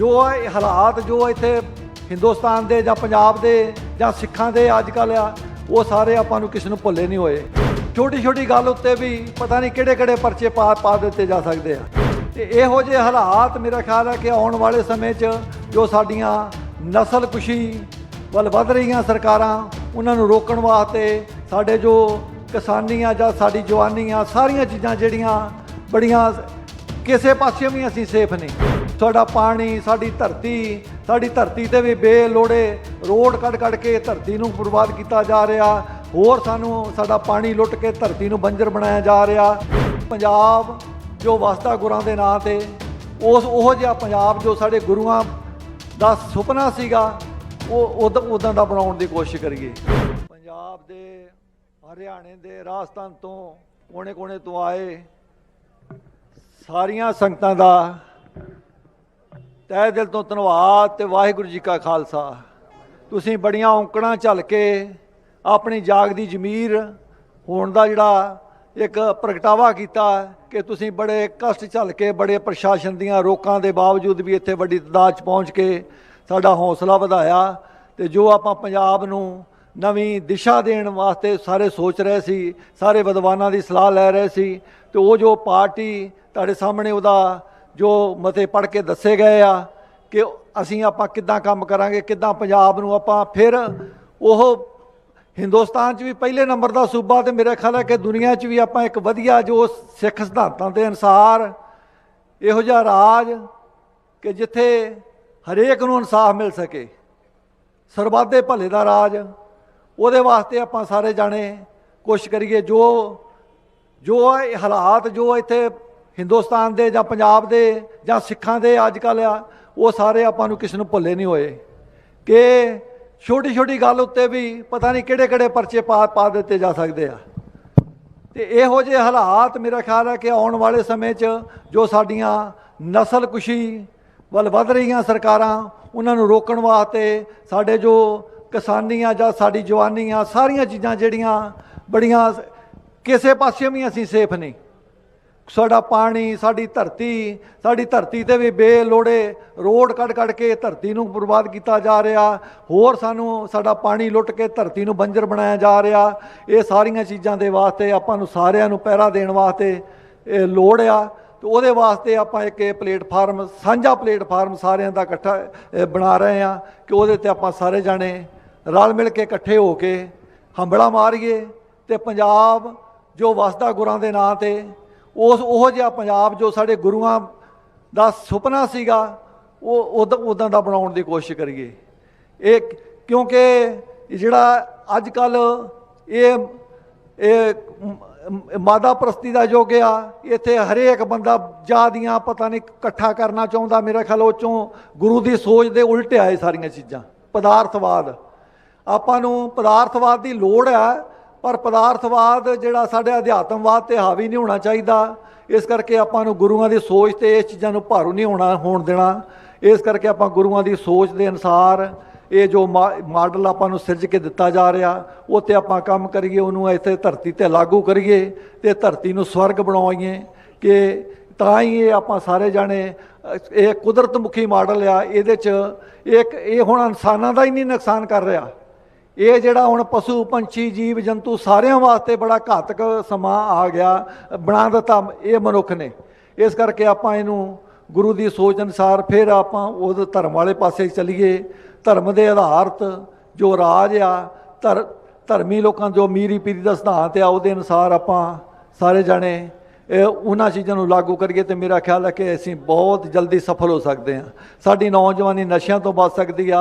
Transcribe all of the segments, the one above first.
ਜੋ ਇਹ ਹਾਲਾਤ ਜੋ ਇੱਥੇ ਹਿੰਦੁਸਤਾਨ ਦੇ ਜਾਂ ਪੰਜਾਬ ਦੇ ਜਾਂ ਸਿੱਖਾਂ ਦੇ ਅੱਜ ਕੱਲ੍ਹ ਆ, ਉਹ ਸਾਰੇ ਆਪਾਂ ਨੂੰ ਕਿਸੇ ਨੂੰ ਭੁੱਲੇ ਨਹੀਂ ਹੋਏ। ਛੋਟੀ ਛੋਟੀ ਗੱਲ ਉੱਤੇ ਵੀ ਪਤਾ ਨਹੀਂ ਕਿਹੜੇ ਕਿਹੜੇ ਪਰਚੇ ਪਾ ਪਾ ਦਿੱਤੇ ਜਾ ਸਕਦੇ ਆ। ਤੇ ਇਹੋ ਜਿਹੇ ਹਾਲਾਤ ਮੇਰਾ ਖਿਆਲ ਹੈ ਕਿ ਆਉਣ ਵਾਲੇ ਸਮੇਂ 'ਚ ਜੋ ਸਾਡੀਆਂ ਨਸਲ ਕੁਸ਼ੀ ਵੱਲ ਵੱਧ ਰਹੀਆਂ ਸਰਕਾਰਾਂ, ਉਹਨਾਂ ਨੂੰ ਰੋਕਣ ਵਾਸਤੇ ਸਾਡੇ ਜੋ ਕਿਸਾਨੀ ਆ ਜਾਂ ਸਾਡੀ ਜਵਾਨੀ ਆ ਸਾਰੀਆਂ ਚੀਜ਼ਾਂ ਜਿਹੜੀਆਂ ਬੜੀਆਂ ਕਿਸੇ ਪਾਸੇ ਵੀ ਅਸੀਂ ਸੇਫ ਨਹੀਂ। ਸਾਡਾ ਪਾਣੀ, ਸਾਡੀ ਧਰਤੀ ਸਾਡੀ ਧਰਤੀ ਤੇ ਵੀ ਬੇਲੋੜੇ ਰੋਡ ਕੱਢ ਕੱਢ ਕੇ ਧਰਤੀ ਨੂੰ ਬਰਬਾਦ ਕੀਤਾ ਜਾ ਰਿਹਾ। ਹੋਰ ਸਾਨੂੰ ਸਾਡਾ ਪਾਣੀ ਲੁੱਟ ਕੇ ਧਰਤੀ ਨੂੰ ਬੰਜਰ ਬਣਾਇਆ ਜਾ ਰਿਹਾ। ਪੰਜਾਬ ਜੋ ਵਸਦਾ ਗੁਰਾਂ ਦੇ ਨਾਂ ਤੇ, ਉਸ ਉਹ ਜਿਹਾ ਪੰਜਾਬ ਜੋ ਸਾਡੇ ਗੁਰੂਆਂ ਦਾ ਸੁਪਨਾ ਸੀਗਾ, ਉਹ ਉਦ- ਉਦਾਂ ਦਾ ਬਣਾਉਣ ਦੀ ਕੋਸ਼ਿਸ਼ ਕਰੀਏ। ਪੰਜਾਬ ਦੇ, ਹਰਿਆਣੇ ਦੇ ਰਾਜਸਥਾਨ ਤੋਂ ਕੋਨੇ-ਕੋਨੇ ਤੋਂ ਆਏ ਸਾਰੀਆਂ ਸੰਗਤਾਂ ਦਾ ਤਹਿ ਦਿਲ ਤੋਂ ਧੰਨਵਾਦ ਤੇ ਵਾਹਿਗੁਰੂ ਜੀ ਕਾ ਖਾਲਸਾ। ਤੁਸੀਂ ਬੜੀਆਂ ਔਂਕੜਾਂ ਝੱਲ ਕੇ ਆਪਣੀ ਜਾਗਦੀ ਜ਼ਮੀਰ ਹੋਣ ਦਾ ਜਿਹੜਾ ਇੱਕ ਪ੍ਰਗਟਾਵਾ ਕੀਤਾ ਕਿ ਤੁਸੀਂ ਬੜੇ ਕਸ਼ਟ ਝੱਲ ਕੇ, ਬੜੇ ਪ੍ਰਸ਼ਾਸਨ ਦੀਆਂ ਰੋਕਾਂ ਦੇ ਬਾਵਜੂਦ ਵੀ ਇੱਥੇ ਵੱਡੀ ਤਦਾਦ 'ਚ ਪਹੁੰਚ ਕੇ ਸਾਡਾ ਹੌਸਲਾ ਵਧਾਇਆ ਤੇ ਜੋ ਆਪਾਂ ਪੰਜਾਬ ਨੂੰ ਨਵੀਂ ਦਿਸ਼ਾ ਦੇਣ ਵਾਸਤੇ ਸਾਰੇ ਸੋਚ ਰਹੇ ਸੀ, ਸਾਰੇ ਵਿਦਵਾਨਾਂ ਦੀ ਸਲਾਹ ਲੈ ਰਹੇ ਸੀ ਤੇ ਉਹ ਜੋ ਪਾਰਟੀ ਤੁਹਾਡੇ ਸਾਹਮਣੇ ਉਹਦਾ ਜੋ ਮਤੇ ਪੜ੍ਹ ਕੇ ਦੱਸੇ ਗਏ ਆ ਕਿ ਅਸੀਂ ਆਪਾਂ ਕਿੱਦਾਂ ਕੰਮ ਕਰਾਂਗੇ, ਕਿੱਦਾਂ ਪੰਜਾਬ ਨੂੰ ਆਪਾਂ ਫਿਰ ਉਹ ਹਿੰਦੁਸਤਾਨ 'ਚ ਵੀ ਪਹਿਲੇ ਨੰਬਰ ਦਾ ਸੂਬਾ ਤੇ ਮੇਰੇ ਖਿਆਲ ਹੈ ਕਿ ਦੁਨੀਆ 'ਚ ਵੀ ਆਪਾਂ ਇੱਕ ਵਧੀਆ ਜੋ ਸਿੱਖ ਸਿਧਾਂਤਾਂ ਦੇ ਅਨੁਸਾਰ ਇਹੋ ਜਿਹਾ ਰਾਜ ਕਿ ਜਿੱਥੇ ਹਰੇਕ ਨੂੰ ਇਨਸਾਫ ਮਿਲ ਸਕੇ। ਸਰਬੱਤ ਭਲੇ ਦਾ ਰਾਜ, ਉਹਦੇ ਵਾਸਤੇ ਆਪਾਂ ਸਾਰੇ ਜਾਣੇ ਕੋਸ਼ਿਸ਼ ਕਰੀਏ ਜੋ ਜੋ ਹਾਲਾਤ, ਜੋ ਇੱਥੇ ਹਿੰਦੁਸਤਾਨ ਦੇ ਜਾਂ ਪੰਜਾਬ ਦੇ ਜਾਂ ਸਿੱਖਾਂ ਦੇ ਅੱਜ ਕੱਲ੍ਹ ਆ, ਉਹ ਸਾਰੇ ਆਪਾਂ ਨੂੰ ਕਿਸੇ ਨੂੰ ਭੁੱਲੇ ਨਹੀਂ ਹੋਏ। ਕਿ ਛੋਟੀ ਛੋਟੀ ਗੱਲ ਉੱਤੇ ਵੀ ਪਤਾ ਨਹੀਂ ਕਿਹੜੇ ਕਿਹੜੇ ਪਰਚੇ ਪਾ ਪਾ ਦਿੱਤੇ ਜਾ ਸਕਦੇ ਆ। ਤੇ ਇਹੋ ਜਿਹੇ ਹਾਲਾਤ ਮੇਰਾ ਖਿਆਲ ਹੈ ਕਿ ਆਉਣ ਵਾਲੇ ਸਮੇਂ 'ਚ ਜੋ ਸਾਡੀਆਂ ਨਸਲ ਕੁਸ਼ੀ ਵੱਲ ਵੱਧ ਰਹੀਆਂ ਸਰਕਾਰਾਂ, ਉਹਨਾਂ ਨੂੰ ਰੋਕਣ ਵਾਸਤੇ ਸਾਡੇ ਜੋ ਕਿਸਾਨੀ ਆ ਜਾਂ ਸਾਡੀ ਜਵਾਨੀ ਆ ਸਾਰੀਆਂ ਚੀਜ਼ਾਂ ਜਿਹੜੀਆਂ ਬੜੀਆਂ ਕਿਸੇ ਪਾਸੇ ਵੀ ਅਸੀਂ ਸੇਫ ਨਹੀਂ। ਸਾਡਾ ਪਾਣੀ, ਸਾਡੀ ਧਰਤੀ ਸਾਡੀ ਧਰਤੀ ਤੇ ਵੀ ਬੇਲੋੜੇ ਰੋਡ ਕੱਢ ਕੱਢ ਕੇ ਧਰਤੀ ਨੂੰ ਬਰਬਾਦ ਕੀਤਾ ਜਾ ਰਿਹਾ। ਹੋਰ ਸਾਨੂੰ ਸਾਡਾ ਪਾਣੀ ਲੁੱਟ ਕੇ ਧਰਤੀ ਨੂੰ ਬੰਜਰ ਬਣਾਇਆ ਜਾ ਰਿਹਾ। ਇਹ ਸਾਰੀਆਂ ਚੀਜ਼ਾਂ ਦੇ ਵਾਸਤੇ ਆਪਾਂ ਨੂੰ ਸਾਰਿਆਂ ਨੂੰ ਪਹਿਰਾ ਦੇਣ ਵਾਸਤੇ ਇਹ ਲੋੜ ਆ। ਤੇ ਉਹਦੇ ਵਾਸਤੇ ਆਪਾਂ ਇੱਕ ਇਹ ਪਲੇਟਫਾਰਮ, ਸਾਂਝਾ ਪਲੇਟਫਾਰਮ ਸਾਰਿਆਂ ਦਾ ਇਕੱਠਾ ਬਣਾ ਰਹੇ ਆ ਕਿ ਉਹਦੇ ਤੇ ਆਪਾਂ ਸਾਰੇ ਜਾਣੇ ਰਲ ਮਿਲ ਕੇ ਇਕੱਠੇ ਹੋ ਕੇ ਹੰਬੜਾ ਮਾਰੀਏ ਤੇ ਪੰਜਾਬ ਜੋ ਵਸਦਾ ਗੁਰਾਂ ਦੇ ਨਾਂ ਤੇ ਉਸ ਉਹ ਜਿਹਾ ਪੰਜਾਬ ਜੋ ਸਾਡੇ ਗੁਰੂਆਂ ਦਾ ਸੁਪਨਾ ਸੀਗਾ, ਉਹ ਉਦ- ਉਦਾਂ ਦਾ ਬਣਾਉਣ ਦੀ ਕੋਸ਼ਿਸ਼ ਕਰੀਏ। ਇਹ ਕਿਉਂਕਿ ਜਿਹੜਾ ਅੱਜ ਕੱਲ ਇਹ ਇਹ ਮਾਦਾ ਪ੍ਰਸਤੀ ਦਾ ਯੁੱਗ ਆ, ਇੱਥੇ ਹਰੇਕ ਬੰਦਾ ਜਾਦੀਆਂ ਪਤਾ ਨਹੀਂ ਇਕੱਠਾ ਕਰਨਾ ਚਾਹੁੰਦਾ, ਮੇਰਾ ਖਿਆਲ ਉਹ ਚੋਂ ਗੁਰੂ ਦੀ ਸੋਚ ਦੇ ਉਲਟ ਆਏ ਸਾਰੀਆਂ ਚੀਜ਼ਾਂ, ਪਦਾਰਥਵਾਦ। ਆਪਾਂ ਨੂੰ ਪਦਾਰਥਵਾਦ ਦੀ ਲੋੜ ਆ ਪਰ ਪਦਾਰਥਵਾਦ ਜਿਹੜਾ ਸਾਡੇ ਅਧਿਆਤਮਵਾਦ ਤੇ ਹਾਵੀ ਨਹੀਂ ਹੋਣਾ ਚਾਹੀਦਾ। ਇਸ ਕਰਕੇ ਆਪਾਂ ਨੂੰ ਗੁਰੂਆਂ ਦੀ ਸੋਚ ਤੇ ਇਸ ਚੀਜ਼ਾਂ ਨੂੰ ਭਾਰੂ ਨਹੀਂ ਹੋਣਾ, ਹੋਣ ਦੇਣਾ। ਇਸ ਕਰਕੇ ਆਪਾਂ ਗੁਰੂਆਂ ਦੀ ਸੋਚ ਦੇ ਅਨੁਸਾਰ ਇਹ ਜੋ ਮਾ- ਮਾਡਲ ਆਪਾਂ ਨੂੰ ਸਿਰਜ ਕੇ ਦਿੱਤਾ ਜਾ ਰਿਹਾ ਉਹ ਤੇ ਆਪਾਂ ਕੰਮ ਕਰੀਏ, ਉਹਨੂੰ ਇੱਥੇ ਧਰਤੀ ਤੇ ਲਾਗੂ ਕਰੀਏ ਤੇ ਧਰਤੀ ਨੂੰ ਸਵਰਗ ਬਣਾਈਏ ਕਿ ਤਾਂ ਹੀ ਇਹ ਆਪਾਂ ਸਾਰੇ ਜਾਣੇ, ਇਹ ਕੁਦਰਤ ਮੁਖੀ ਮਾਡਲ ਆ, ਇਹਦੇ ਚ ਇੱਕ, ਇਹ ਹੁਣ ਇਨਸਾਨਾਂ ਦਾ ਹੀ ਨਹੀਂ ਨੁਕਸਾਨ ਕਰ ਰਿਹਾ। ਇਹ ਜਿਹੜਾ ਹੁਣ ਪਸ਼ੂ, ਪੰਛੀ, ਜੀਵ, ਜੰਤੂ ਸਾਰਿਆਂ ਵਾਸਤੇ ਬੜਾ ਘਾਤਕ ਸਮਾਂ ਆ ਗਿਆ ਬਣਾ ਦਿੱਤਾ ਇਹ ਮਨੁੱਖ ਨੇ। ਇਸ ਕਰਕੇ ਆਪਾਂ ਇਹਨੂੰ ਗੁਰੂ ਦੀ ਸੋਚ ਅਨੁਸਾਰ ਫਿਰ ਆਪਾਂ ਉਹਦੇ ਧਰਮ ਵਾਲੇ ਪਾਸੇ ਚੱਲੀਏ। ਧਰਮ ਦੇ ਆਧਾਰਿਤ ਜੋ ਰਾਜ ਆ, ਧਰ, ਧਰਮੀ ਲੋਕਾਂ ਜੋ ਮੀਰੀ ਪੀਰੀ ਦਾ ਸਿਧਾਂਤ ਆ, ਉਹਦੇ ਅਨੁਸਾਰ ਆਪਾਂ ਸਾਰੇ ਜਾਣੇ ਉਹਨਾਂ ਚੀਜ਼ਾਂ ਨੂੰ ਲਾਗੂ ਕਰੀਏ ਤੇ ਮੇਰਾ ਖਿਆਲ ਹੈ ਕਿ ਅਸੀਂ ਬਹੁਤ ਜਲਦੀ ਸਫਲ ਹੋ ਸਕਦੇ ਹਾਂ। ਸਾਡੀ ਨੌਜਵਾਨੀ ਨਸ਼ਿਆਂ ਤੋਂ ਬਚ ਸਕਦੀ ਆ।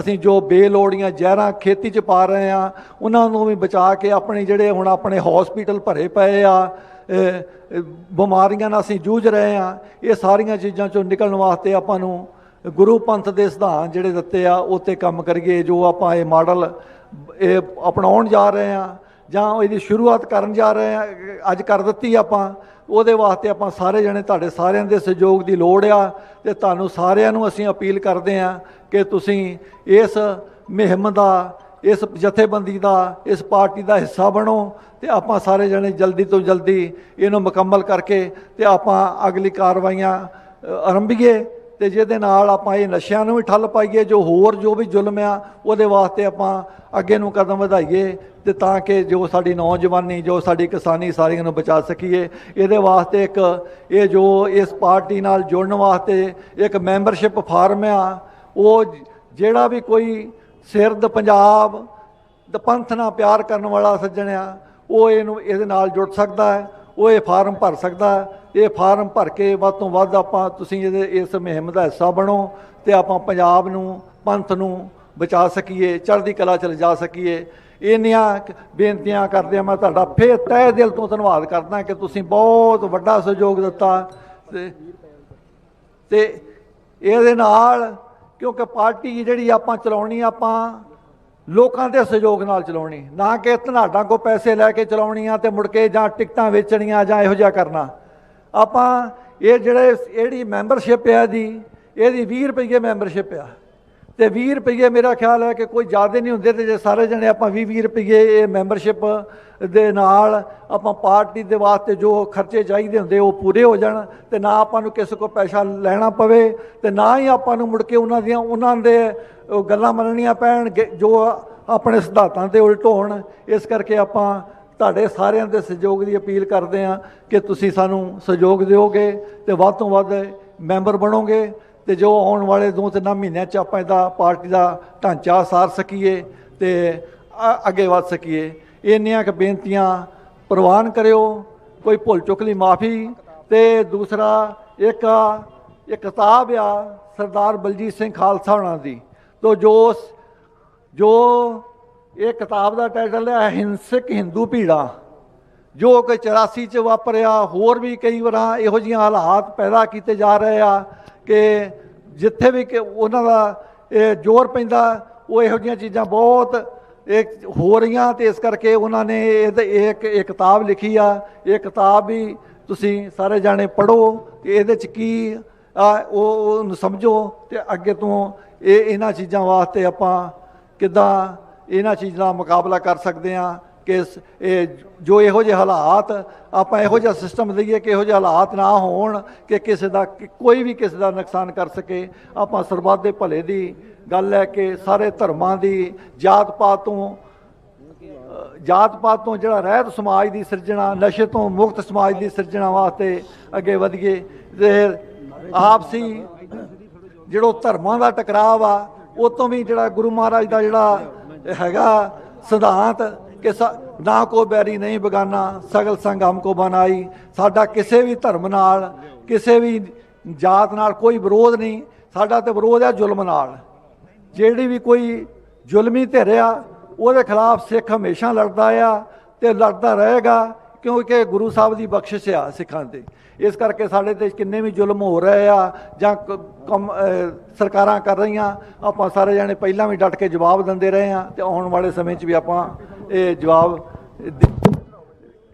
ਅਸੀਂ ਜੋ ਬੇਲੋੜੀਆਂ ਜ਼ਹਿਰਾਂ ਖੇਤੀ 'ਚ ਪਾ ਰਹੇ ਆ ਉਹਨਾਂ ਨੂੰ ਵੀ ਬਚਾ ਕੇ ਆਪਣੇ ਜਿਹੜੇ ਹੁਣ ਆਪਣੇ ਹਸਪੀਟਲ ਭਰੇ ਪਏ ਆ ਬਿਮਾਰੀਆਂ ਨਾਲ ਅਸੀਂ ਜੂਝ ਰਹੇ ਆ ਇਹ ਸਾਰੀਆਂ ਚੀਜ਼ਾਂ ਚੋਂ ਨਿਕਲਣ ਵਾਸਤੇ ਆਪਾਂ ਨੂੰ ਗੁਰੂ ਪੰਥ ਦੇ ਸਿਧਾਂਤ ਜਿਹੜੇ ਦਿੱਤੇ ਆ, ਉਹ 'ਤੇ ਕੰਮ ਕਰੀਏ, ਜੋ ਆਪਾਂ ਇਹ ਮਾਡਲ, ਇਹ ਅਪਣਾਉਣ ਜਾ ਰਹੇ ਆ ਜਾਂ ਇਹਦੀ ਸ਼ੁਰੂਆਤ ਕਰਨ ਜਾ ਰਹੇ ਆ, ਅੱਜ ਕਰ ਦਿੱਤੀ ਆਪਾਂ, ਉਹਦੇ ਵਾਸਤੇ ਆਪਾਂ ਸਾਰੇ ਜਣੇ ਤੁਹਾਡੇ ਸਾਰਿਆਂ ਦੇ ਸਹਿਯੋਗ ਦੀ ਲੋੜ ਆ ਤੇ ਤੁਹਾਨੂੰ ਸਾਰਿਆਂ ਨੂੰ ਅਸੀਂ ਅਪੀਲ ਕਰਦੇ ਆ ਕਿ ਤੁਸੀਂ ਇਸ ਮੁਹਿੰਮ ਦਾ, ਇਸ ਜਥੇਬੰਦੀ ਦਾ, ਇਸ ਪਾਰਟੀ ਦਾ ਹਿੱਸਾ ਬਣੋ ਤੇ ਆਪਾਂ ਸਾਰੇ ਜਣੇ ਜਲਦੀ ਤੋਂ ਜਲਦੀ ਇਹਨੂੰ ਮੁਕੰਮਲ ਕਰਕੇ ਤੇ ਆਪਾਂ ਅਗਲੀ ਕਾਰਵਾਈਆਂ ਆਰੰਭੀਏ ਤੇ ਜਿਹਦੇ ਨਾਲ ਆਪਾਂ ਇਹ ਨਸ਼ਿਆਂ ਨੂੰ ਵੀ ਠੱਲ ਪਾਈਏ, ਜੋ ਹੋਰ ਜੋ ਵੀ ਜ਼ੁਲਮ ਆ, ਉਹਦੇ ਵਾਸਤੇ ਆਪਾਂ ਅੱਗੇ ਨੂੰ ਕਦਮ ਵਧਾਈਏ। ਤੇ ਤਾਂ ਕਿ ਜੋ ਸਾਡੀ ਨੌਜਵਾਨੀ, ਜੋ ਸਾਡੀ ਕਿਸਾਨੀ ਸਾਰੀਆਂ ਨੂੰ ਬਚਾ ਸਕੀਏ। ਇਹਦੇ ਵਾਸਤੇ ਇੱਕ ਇਹ ਜੋ ਇਸ ਪਾਰਟੀ ਨਾਲ ਜੁੜਨ ਵਾਸਤੇ ਇੱਕ ਮੈਂਬਰਸ਼ਿਪ ਫਾਰਮ ਆ, ਉਹ ਜਿਹੜਾ ਵੀ ਕੋਈ ਸਿਰਦ ਪੰਜਾਬ, ਦ ਪੰਥ ਨਾਲ ਪਿਆਰ ਕਰਨ ਵਾਲਾ ਸੱਜਣ ਆ, ਉਹ ਇਹਨੂੰ ਇਹਦੇ ਨਾਲ ਜੁੜ ਸਕਦਾ ਹੈ, ਉਹ ਇਹ ਫਾਰਮ ਭਰ ਸਕਦਾ ਹੈ। ਇਹ ਫਾਰਮ ਭਰ ਕੇ ਵੱਧ ਤੋਂ ਵੱਧ ਆਪਾਂ ਤੁਸੀਂ ਇਹਦੇ, ਇਸ ਮੁਹਿੰਮ ਦਾ ਹਿੱਸਾ ਬਣੋ ਤੇ ਆਪਾਂ ਪੰਜਾਬ ਨੂੰ, ਪੰਥ ਨੂੰ ਬਚਾ ਸਕੀਏ, ਚੜ੍ਹਦੀ ਕਲਾ ਚ ਲਿਜਾ ਸਕੀਏ। ਇੰਨੀਆਂ ਬੇਨਤੀਆਂ ਕਰਦੇ ਆ, ਮੈਂ ਤੁਹਾਡਾ ਫੇਰ ਤਹਿ ਦਿਲ ਤੋਂ ਧੰਨਵਾਦ ਕਰਦਾ ਕਿ ਤੁਸੀਂ ਬਹੁਤ ਵੱਡਾ ਸਹਿਯੋਗ ਦਿੱਤਾ ਤੇ ਤੇ ਇਹਦੇ ਨਾਲ ਕਿਉਂਕਿ ਪਾਰਟੀ ਜਿਹੜੀ ਆਪਾਂ ਚਲਾਉਣੀ, ਆਪਾਂ ਲੋਕਾਂ ਦੇ ਸਹਿਯੋਗ ਨਾਲ ਚਲਾਉਣੀ, ਨਾ ਕਿ ਧਨਾਡਾਂ ਕੋ ਪੈਸੇ ਲੈ ਕੇ ਚਲਾਉਣੀਆਂ ਤੇ ਮੁੜ ਕੇ ਜਾਂ ਟਿਕਟਾਂ ਵੇਚਣੀਆਂ ਜਾਂ ਇਹੋ ਜਿਹਾ ਕਰਨਾ। ਆਪਾਂ ਇਹ ਜਿਹੜੇ ਜਿਹੜੀ ਮੈਂਬਰਸ਼ਿਪ ਆ ਦੀ ਇਹਦੀ 20 ਰੁਪਏ ਮੈਂਬਰਸ਼ਿਪ ਆ। ਤੇ 20 ਰੁਪਏ ਮੇਰਾ ਖਿਆਲ ਹੈ ਕਿ ਕੋਈ ਜ਼ਿਆਦਾ ਨਹੀਂ ਹੁੰਦੇ ਤੇ ਜੇ ਸਾਰੇ ਜਣੇ ਆਪਾਂ 20 20 ਰੁਪਏ ਇਹ ਮੈਂਬਰਸ਼ਿਪ ਦੇ ਨਾਲ ਆਪਾਂ ਪਾਰਟੀ ਦੇ ਵਾਸਤੇ ਜੋ ਖਰਚੇ ਚਾਹੀਦੇ ਹੁੰਦੇ ਉਹ ਪੂਰੇ ਹੋ ਜਾਣ ਤੇ ਨਾ ਆਪਾਂ ਨੂੰ ਕਿਸੇ ਕੋ ਪੈਸਾ ਲੈਣਾ ਪਵੇ ਤੇ ਨਾ ਹੀ ਆਪਾਂ ਨੂੰ ਮੁੜ ਕੇ ਉਹਨਾਂ ਦੀਆਂ ਉਹਨਾਂ ਦੇ ਗੱਲਾਂ ਮੰਨਣੀਆਂ ਪੈਣ, ਗੇ- ਜੋ ਆਪਣੇ ਸਿਧਾਂਤਾਂ ਦੇ ਉਲਟ ਹੋਣ। ਇਸ ਕਰਕੇ ਆਪਾਂ ਤੁਹਾਡੇ ਸਾਰਿਆਂ ਦੇ ਸਹਿਯੋਗ ਦੀ ਅਪੀਲ ਕਰਦੇ ਹਾਂ ਕਿ ਤੁਸੀਂ ਸਾਨੂੰ ਸਹਿਯੋਗ ਦਿਓਗੇ ਤੇ ਵੱਧ ਤੋਂ ਵੱਧ ਮੈਂਬਰ ਬਣੋਗੇ। ਤੇ ਜੋ ਆਉਣ ਵਾਲੇ ਦੋ ਤਿੰਨ ਮਹੀਨਿਆਂ ਚ ਆਪਾਂ ਇਹਦਾ ਪਾਰਟੀ ਦਾ ਢਾਂਚਾ ਸਾਰ ਸਕੀਏ ਤੇ ਅੱਗੇ ਵੱਧ ਸਕੀਏ। ਇੰਨੀਆਂ ਕੁ ਬੇਨਤੀਆਂ ਪ੍ਰਵਾਨ ਕਰਿਓ, ਕੋਈ ਭੁੱਲ ਚੁੱਕ ਲਈ ਮਾਫੀ ਤੇ ਦੂਸਰਾ ਇੱਕ ਇਹ ਕਿਤਾਬ ਆ ਸਰਦਾਰ ਬਲਜੀਤ ਸਿੰਘ ਖਾਲਸਾ ਹੋਣਾ ਦੀ। ਤੋ ਜੋ ਜੋ ਇਹ ਕਿਤਾਬ ਦਾ ਟਾਈਟਲ ਹੈ ਹਿੰਸਕ ਹਿੰਦੂ ਭੀੜਾ। ਜੋ ਕਿ 84 ਚ ਵਾਪਰਿਆ, ਹੋਰ ਵੀ ਕਈ ਵਾਰਾਂ ਇਹੋ ਜਿਹੀਆਂ ਹਾਲਾਤ ਪੈਦਾ ਕੀਤੇ ਜਾ ਰਹੇ ਆ ਕਿ ਜਿੱਥੇ ਵੀ ਕਿ ਉਹਨਾਂ ਦਾ ਇਹ ਜ਼ੋਰ ਪੈਂਦਾ, ਉਹ ਇਹੋ ਜਿਹੀਆਂ ਚੀਜ਼ਾਂ ਬਹੁਤ ਇਹ ਹੋ ਰਹੀਆਂ ਤੇ ਇਸ ਕਰਕੇ ਉਹਨਾਂ ਨੇ ਇਹ ਇਹ ਇੱਕ, ਇਹ ਕਿਤਾਬ ਲਿਖੀ ਆ। ਇਹ ਕਿਤਾਬ ਵੀ ਤੁਸੀਂ ਸਾਰੇ ਜਾਣੇ ਪੜੋ ਕਿ ਇਹਦੇ ਚ ਕੀ ਉਹ, ਉਹਨੂੰ ਸਮਝੋ ਤੇ ਅੱਗੇ ਤੋਂ ਇਹ ਇਹਨਾਂ ਚੀਜ਼ਾਂ ਵਾਸਤੇ ਆਪਾਂ ਕਿੱਦਾਂ ਇਹਨਾਂ ਚੀਜ਼ਾਂ ਦਾ ਮੁਕਾਬਲਾ ਕਰ ਸਕਦੇ ਹਾਂ ਕਿ ਇਸ- ਇਹ ਜੋ ਇਹੋ ਜਿਹੇ ਹਾਲਾਤ ਆਪਾਂ ਇਹੋ ਜਿਹਾ ਸਿਸਟਮ ਦਈਏ ਕਿ ਇਹੋ ਜਿਹੇ ਹਾਲਾਤ ਨਾ ਹੋਣ ਕਿ ਕਿਸੇ ਦਾ ਕੋਈ ਵੀ ਕਿਸੇ ਦਾ ਨੁਕਸਾਨ ਕਰ ਸਕੇ। ਆਪਾਂ ਸਰਬੱਤ ਦੇ ਭਲੇ ਦੀ ਗੱਲ ਹੈ ਕਿ ਸਾਰੇ ਧਰਮਾਂ ਦੀ ਜਾਤ ਪਾਤ ਤੋਂ ਜਾਤ ਪਾਤ ਤੋਂ ਜਿਹੜਾ ਰਹਿਤ ਸਮਾਜ ਦੀ ਸਿਰਜਣਾ, ਨਸ਼ੇ ਤੋਂ ਮੁਕਤ ਸਮਾਜ ਦੀ ਸਿਰਜਣਾ ਵਾਸਤੇ ਅੱਗੇ ਵਧੀਏ। ਤੇ ਆਪਸੀ ਜਿਹੜੋ ਧਰਮਾਂ ਦਾ ਟਕਰਾਵ ਆ ਉਹ ਤੋਂ ਵੀ ਜਿਹੜਾ ਗੁਰੂ ਮਹਾਰਾਜ ਦਾ ਜਿਹੜਾ ਹੈਗਾ ਸਿਧਾਂਤ ਕਿ ਸ- ਨਾ ਕੋ ਬੈਰੀ ਨਹੀਂ ਬਗਾਨਾ, ਸਗਲ ਸੰਗ ਹਮ ਕੋ ਬਨਾਈ। ਸਾਡਾ ਕਿਸੇ ਵੀ ਧਰਮ ਨਾਲ, ਕਿਸੇ ਵੀ ਜਾਤ ਨਾਲ ਕੋਈ ਵਿਰੋਧ ਨਹੀਂ। ਸਾਡਾ ਤੇ ਵਿਰੋਧ ਹੈ ਜ਼ੁਲਮ ਨਾਲ। ਜਿਹੜੀ ਵੀ ਕੋਈ ਜ਼ੁਲਮੀ ਧਿਰ ਆ, ਉਹਦੇ ਖਿਲਾਫ ਸਿੱਖ ਹਮੇਸ਼ਾ ਲੜਦਾ ਆ ਤੇ ਲੜਦਾ ਰਹੇਗਾ, ਕਿਉਂਕਿ ਗੁਰੂ ਸਾਹਿਬ ਦੀ ਬਖਸ਼ਿਸ਼ ਆ ਸਿੱਖਾਂ ਤੇ। ਇਸ ਕਰਕੇ ਸਾਡੇ ਤੇ ਕਿੰਨੇ ਵੀ ਜ਼ੁਲਮ ਹੋ ਰਹੇ ਆ, ਜਾਂ ਕ- ਕੰਮ ਸਰਕਾਰਾਂ ਕਰ ਰਹੀਆਂ, ਆਪਾਂ ਸਾਰੇ ਜਾਣੇ ਪਹਿਲਾਂ ਵੀ ਡਟ ਕੇ ਜਵਾਬ ਦਿੰਦੇ ਰਹੇ ਆ, ਤੇ ਆਉਣ ਵਾਲੇ ਸਮੇਂ 'ਚ ਵੀ ਆਪਾਂ ਇਹ ਜਵਾਬ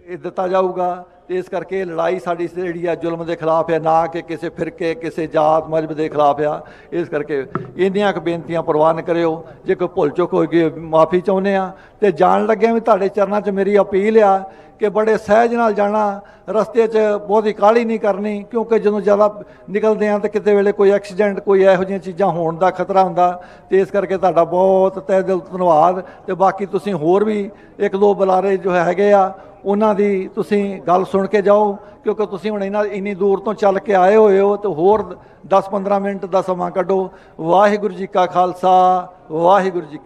ਇਹ ਦਿੱਤਾ ਜਾਊਗਾ। ਤੇ ਇਸ ਕਰਕੇ ਲੜਾਈ ਸਾਡੀ ਜਿਹੜੀ ਆ ਜ਼ੁਲਮ ਦੇ ਖਿਲਾਫ ਹੈ, ਨਾ ਕਿ ਕਿਸੇ ਫਿਰਕੇ, ਕਿਸੇ ਜਾਤ ਮਜ਼ਬ ਦੇ ਖਿਲਾਫ ਆ। ਇਸ ਕਰਕੇ ਇੰਨੀਆਂ ਕੁ ਬੇਨਤੀਆਂ ਪ੍ਰਵਾਨ ਕਰਿਓ। ਜੇ ਕੋਈ ਭੁੱਲ ਚੁੱਕ ਹੋ ਗਈ ਮਾਫੀ ਚਾਹੁੰਦੇ ਆ, ਤੇ ਜਾਣ ਲੱਗਿਆ ਵੀ ਤੁਹਾਡੇ ਚਰਨਾਂ 'ਚ ਮੇਰੀ ਅਪੀਲ ਆ ਕਿ ਬੜੇ ਸਹਿਜ ਨਾਲ ਜਾਣਾ, ਰਸਤੇ 'ਚ ਬਹੁਤੀ ਕਾਹਲੀ ਨਹੀਂ ਕਰਨੀ, ਕਿਉਂਕਿ ਜਦੋਂ ਜ਼ਿਆਦਾ ਨਿਕਲਦੇ ਆ ਤਾਂ ਕਿਤੇ ਵੇਲੇ ਕੋਈ ਐਕਸੀਡੈਂਟ, ਕੋਈ ਇਹੋ ਜਿਹੀਆਂ ਚੀਜ਼ਾਂ ਹੋਣ ਦਾ ਖਤਰਾ ਹੁੰਦਾ, ਤੇ ਇਸ ਕਰਕੇ ਤੁਹਾਡਾ ਬਹੁਤ ਤਹਿ ਦਿਲ ਧੰਨਵਾਦ। ਤੇ ਬਾਕੀ ਤੁਸੀਂ ਹੋਰ ਵੀ ਇੱਕ ਦੋ ਬੁਲਾਰੇ ਜੋ ਹੈਗੇ ਆ ਉਹਨਾਂ ਦੀ ਤੁਸੀਂ ਗੱਲ ਸੁਣ ਕੇ ਜਾਓ, ਕਿਉਂਕਿ ਤੁਸੀਂ ਹੁਣ ਇਹਨਾਂ ਇੰਨੀ ਦੂਰ ਤੋਂ ਚੱਲ ਕੇ ਆਏ ਹੋਏ ਹੋ, ਤੇ ਹੋਰ 10-15 ਮਿੰਟ ਦਾ ਸਮਾਂ ਕੱਢੋ। ਵਾਹਿਗੁਰੂ ਜੀ ਕਾ ਖਾਲਸਾ, ਵਾਹਿਗੁਰੂ ਜੀ